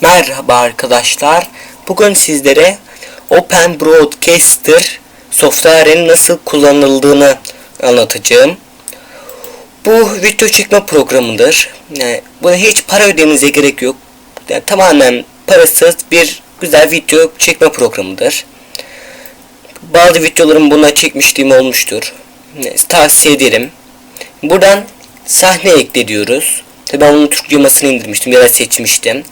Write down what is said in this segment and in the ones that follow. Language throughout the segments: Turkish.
Merhaba arkadaşlar. Bugün sizlere Open Broadcaster software'in nasıl kullanıldığını anlatacağım. Bu video çekme programıdır. Yani buna hiç para ödemenize gerek yok. Yani tamamen parasız bir güzel video çekme programıdır. Bazı videolarım buna çekmişliğim olmuştur. Yani tavsiye ederim. Buradan sahne ekle diyoruz. Tabi ben onun Türk yamasını indirmiştim ya da seçmiştim.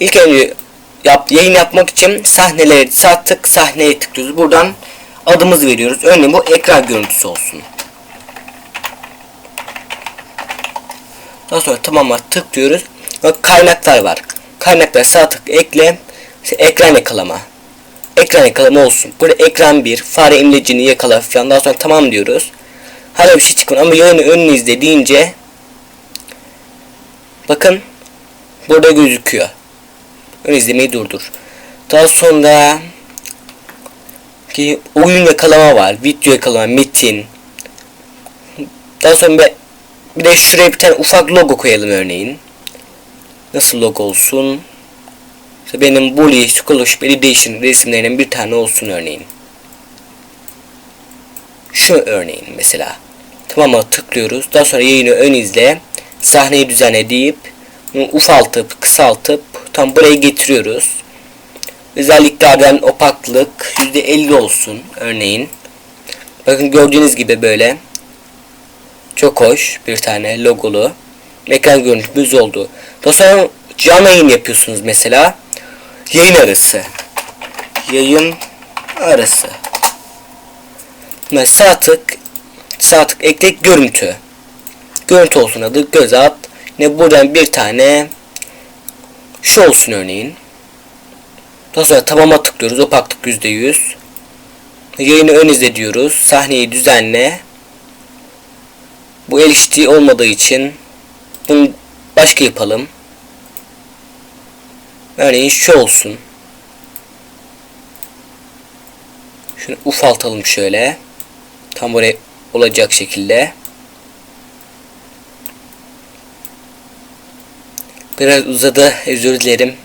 İlk önce yap, yayın yapmak için sahneleri sağ tık sahneye tıklıyoruz. Buradan adımızı veriyoruz. Örneğin bu ekran görüntüsü olsun. Daha sonra tamama tıklıyoruz. Bak kaynaklar var. Kaynaklar sağ tık ekle. İşte ekran yakalama. Ekran yakalama olsun. Burada ekran 1, fare imlecini yakala falan. Daha sonra tamam diyoruz. Hala bir şey çıkmıyor ama yayını önünü izle deyince bakın burada gözüküyor. Ön izlemeyi durdur. Daha sonra ki oyun yakalama var. Video yakalama, metin. Daha sonra bir, bir de şuraya bir tane ufak logo koyalım örneğin. Nasıl logo olsun? İşte benim Bully Scholarship Edition resimlerinden bir tane olsun örneğin. Şu örneğin mesela. Tamam'a tıklıyoruz. Daha sonra yayını ön izle. Sahneyi düzenle deyip ufaltıp kısaltıp tam buraya getiriyoruz. Özelliklerden opaklık %50 olsun örneğin. Bakın gördüğünüz gibi böyle. Çok hoş bir tane logolu. Ekran görüntümüz oldu. Sonra canlı yayın yapıyorsunuz mesela. Yayın arası. Yayın arası. Mesela tık sağ tık ekle görüntü. Görüntü olsun adı göz at. Yine buradan bir tane şu olsun örneğin. Daha sonra tamama tıklıyoruz. Opaklık %100. Yayını ön izle diyoruz. Sahneyi düzenle. Bu LHD olmadığı için bunu başka yapalım. Örneğin şu olsun. Şunu ufaltalım şöyle. Tam buraya olacak şekilde. Biraz uzadı özür dilerim.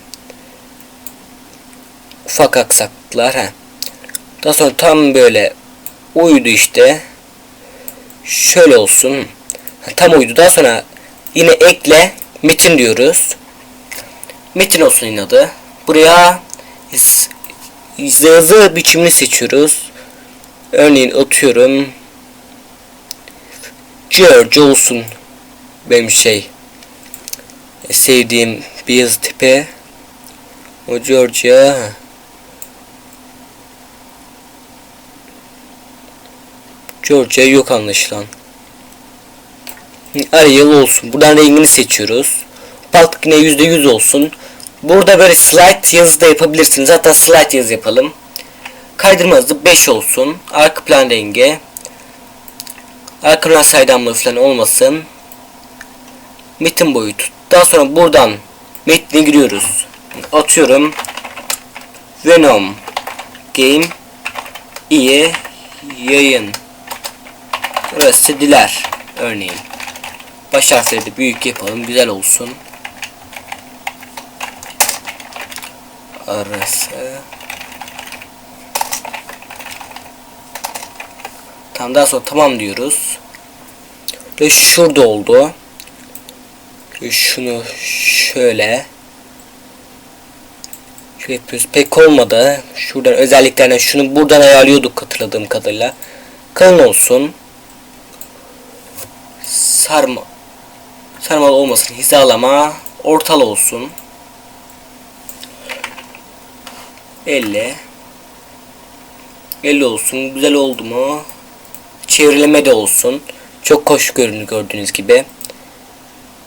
Ufak aksaklıklar ha. Daha sonra tam böyle uydu işte. Şöyle olsun. Ha, tam uydu. Daha sonra yine ekle metin diyoruz. Metin olsun yine adı. Buraya zığ biçimini seçiyoruz. Örneğin atıyorum. George olsun. Benim şey sevdiğim yazı tipi. O Georgia. Georgia yok anlaşılan. Arial olsun. Buradan rengini seçiyoruz. Paltık yine %100 olsun. Burada böyle slide yazı da yapabilirsiniz. Hatta slide yazı yapalım. Kaydırma hızı 5 olsun. Arka plan rengi. Arka plan saydamlığı falan olmasın. Metin boyutu. Daha sonra buradan metne giriyoruz. Atıyorum. Venom Game iyi yayın. Burası diler örneğin. Baş harfleri de büyük yapalım. Güzel olsun. Arası. Tam daha sonra tamam diyoruz. Ve şurada oldu. Şunu şöyle şöyle yapıyoruz. Pek olmadı. Şuradan özelliklerden şunu buradan ayarlıyorduk hatırladığım kadarıyla. Kalın olsun. Sarma sarmalı olmasın. Hizalama ortal olsun. 50 50 olsun. Güzel oldu mu? Çevrileme de olsun. Çok hoş görünüyor gördüğünüz gibi.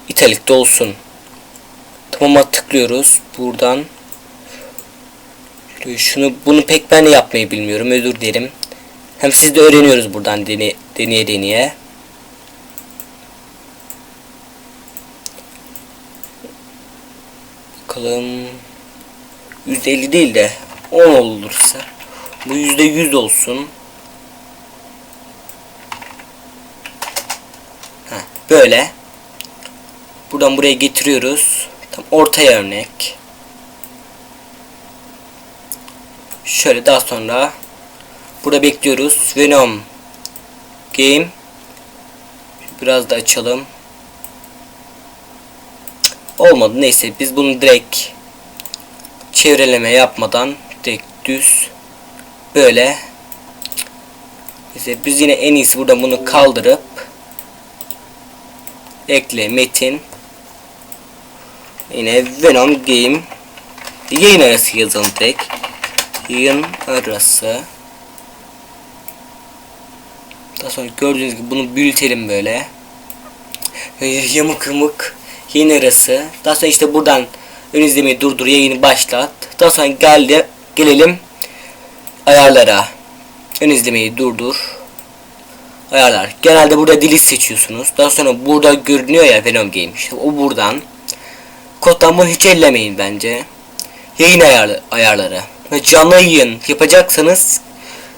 İtalikte olsun. Tamama tıklıyoruz. Buradan şunu bunu pek ben yapmayı bilmiyorum. Özür dilerim. Hem siz de öğreniyoruz buradan deneye deneye. deneye. Bakalım. %50 değil de 10 olursa bu %100 olsun. Heh, böyle. Buradan buraya getiriyoruz. Tam ortaya örnek. Şöyle daha sonra burada bekliyoruz. Venom Game biraz da açalım. Olmadı neyse biz bunu direkt çevreleme yapmadan direkt düz böyle işte biz yine en iyisi burada bunu kaldırıp ekle metin yine Venom Game yayın arası yazalım direkt. Yayın arası. Daha sonra gördüğünüz gibi bunu büyütelim böyle. Yamuk yamuk yayın arası. Daha sonra işte buradan ön izlemeyi durdur yayını başlat. Daha sonra geldi gelelim ayarlara. Ön izlemeyi durdur. Ayarlar. Genelde burada dili seçiyorsunuz. Daha sonra burada görünüyor ya Venom Game. İşte o buradan koddan bunu hiç ellemeyin bence yayın ayarlı, ayarları canlı yayın yapacaksanız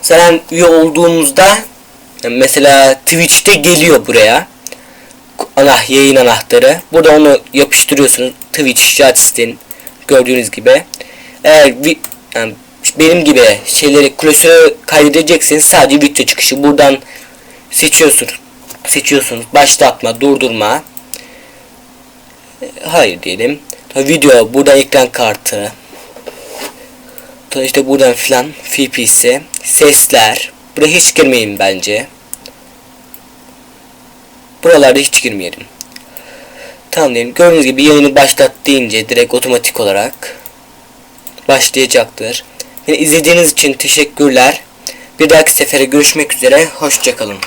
zaten üye olduğunuzda mesela Twitch'te geliyor buraya ana yayın anahtarı. Burada onu yapıştırıyorsunuz. Twitch, Justin gördüğünüz gibi. Eğer yani benim gibi şeyleri klasörü kaydedecekseniz sadece video çıkışı buradan seçiyorsunuz. Seçiyorsunuz. Başlatma, durdurma. Hayır diyelim. Video burada ekran kartı. işte buradan filan FPS, sesler. Buraya hiç girmeyin bence. Buralarda hiç girmeyelim. Tamam diyelim. Gördüğünüz gibi yayını başlat deyince direkt otomatik olarak başlayacaktır. Beni izlediğiniz için teşekkürler. Bir dahaki sefere görüşmek üzere. Hoşçakalın.